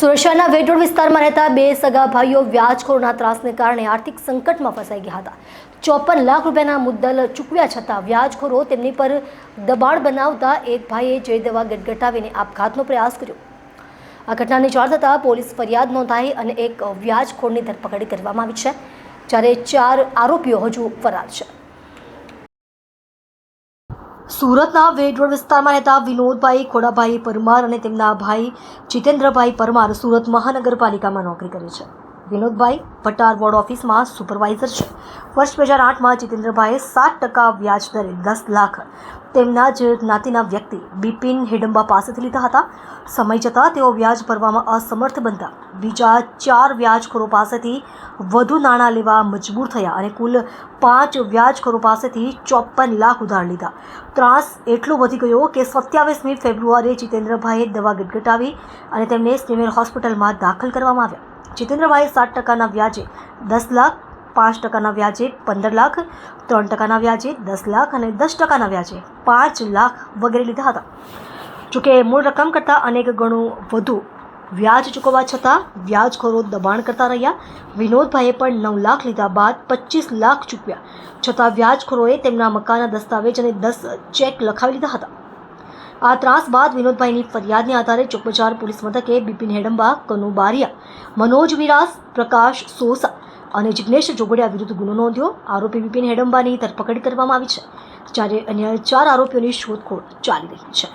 સુરક્ષાના વેટોડ વિસ્તારમાં રહેતા બે સગા ભાઈઓ વ્યાજખોરના ત્રાસને કારણે આર્થિક સંકટમાં ફસાઈ ગયા હતા. ચોપન લાખ રૂપિયાના મુદ્દલ ચૂકવ્યા છતાં વ્યાજખોરો તેમની પર દબાણ બનાવતા એક ભાઈએ જય દવા ગટગટાવીને આપઘાતનો પ્રયાસ કર્યો. આ ઘટનાની જાણ થતાં પોલીસ ફરિયાદ નોંધાઈ અને એક વ્યાજખોરની ધરપકડ કરવામાં આવી છે, જ્યારે ચાર આરોપીઓ હજુ ફરાર છે. સુરતના વેડ વિસ્તારમાં રહેતા વિનોદભાઈ ખોડાભાઈ પરમાર અને તેમના ભાઈ જીતેન્દ્રભાઈ પરમાર સુરત મહાનગરપાલિકામાં નોકરી કરે છે. વિનોદભાઈ ભટાર વોર્ડ ઓફિસમાં સુપરવાઇઝર છે. વર્ષ બે હજાર આઠમાં જીતેન્દ્રભાઈએ સાત ટકા વ્યાજ દરે દસ લાખ તેમના જ જ્ઞાતિના વ્યક્તિ બિપિન હિડમ્બા પાસેથી લીધા હતા. સમય જતાં તેઓ વ્યાજ ભરવામાં અસમર્થ બનતા બીજા ચાર વ્યાજખોરો પાસેથી વધુ નાણાં લેવા મજબૂર થયા અને કુલ પાંચ વ્યાજખોરો પાસેથી ચોપન લાખ ઉધાર લીધા. ત્રાસ એટલો વધી ગયો કે સત્યાવીસમી ફેબ્રુઆરીએ જીતેન્દ્રભાઈએ દવા ગટગટાવી અને તેમને સ્ટીમેર હોસ્પિટલમાં દાખલ કરવામાં આવ્યા. જીતેન્દ્રભાઈએ સાત ટકાના વ્યાજે દસ લાખ, પાંચ ટકાના વ્યાજે પંદર લાખ, ત્રણ ટકાના વ્યાજે દસ લાખ અને દસ ટકાના વ્યાજે પાંચ લાખ વગેરે લીધા હતા. જોકે મૂળ રકમ કરતાં અનેક ગણું વધુ વ્યાજ ચૂકવવા છતાં વ્યાજખોરો દબાણ કરતા રહ્યા. વિનોદભાઈએ પણ નવ લાખ લીધા બાદ પચીસ લાખ ચૂકવ્યા. છતાં વ્યાજખોરોએ તેમના મકાનના દસ્તાવેજ અને દસ ચેક લખાવી લીધા હતા. આ ત્રાસ બાદ વિનોદભાઈની ફરિયાદને આધારે ચોકબજાર પોલીસ મથકે બિપિન હેડમ્બા કનુ બારિયા, મનોજ વિરાસ, પ્રકાશ સોસા અને જિજ્ઞેશ જોગડિયા વિરુદ્ધ ગુનો નોંધ્યો. આરોપી બિપિન હેડમ્બાની ધરપકડ કરવામાં આવી છે. જ્યારે અન્ય ચાર આરોપીઓની શોધખોળ ચાલી રહી છે.